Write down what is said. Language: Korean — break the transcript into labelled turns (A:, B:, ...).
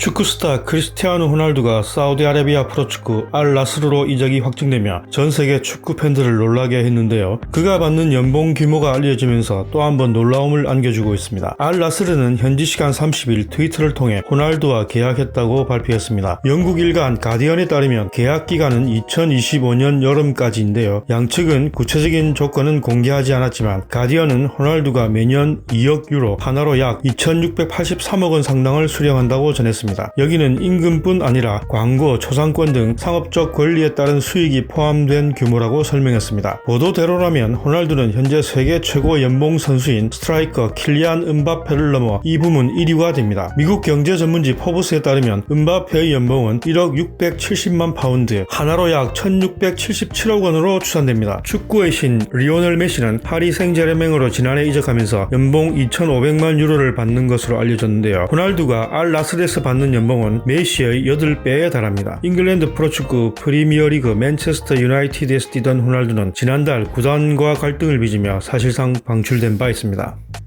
A: 축구 스타 크리스티아노 호날두가 사우디아라비아 프로축구 알 나스르로 이적이 확정되며 전 세계 축구 팬들을 놀라게 했는데요. 그가 받는 연봉 규모가 알려지면서 또 한 번 놀라움을 안겨주고 있습니다. 알 나스르는 현지 시간 30일 트위터를 통해 호날두와 계약했다고 발표했습니다. 영국 일간 가디언에 따르면 계약 기간은 2025년 여름까지인데요. 양측은 구체적인 조건은 공개하지 않았지만 가디언은 호날두가 매년 2억 유로, 하나로 약 2,683억 원 상당을 수령한다고 전했습니다. 여기는 임금뿐 아니라 광고, 초상권 등 상업적 권리에 따른 수익이 포함된 규모라고 설명했습니다. 보도대로라면 호날두는 현재 세계 최고 연봉 선수인 스트라이커 킬리안 은바페를 넘어 이 부문 1위가 됩니다. 미국 경제 전문지 포브스에 따르면 은바페의 연봉은 1억 670만 파운드, 하나로 약 1677억 원으로 추산됩니다. 축구의 신 리오넬 메시는 파리 생제르맹으로 지난해 이적하면서 연봉 2,500만 유로를 받는 것으로 알려졌는데요. 호날두가 알 나스르에서 받는 연봉은 메시의 8배에 달합니다. 잉글랜드 프로축구 프리미어리그 맨체스터 유나이티드에서 뛰던 호날두는 지난달 구단과 갈등을 빚으며 사실상 방출된 바 있습니다.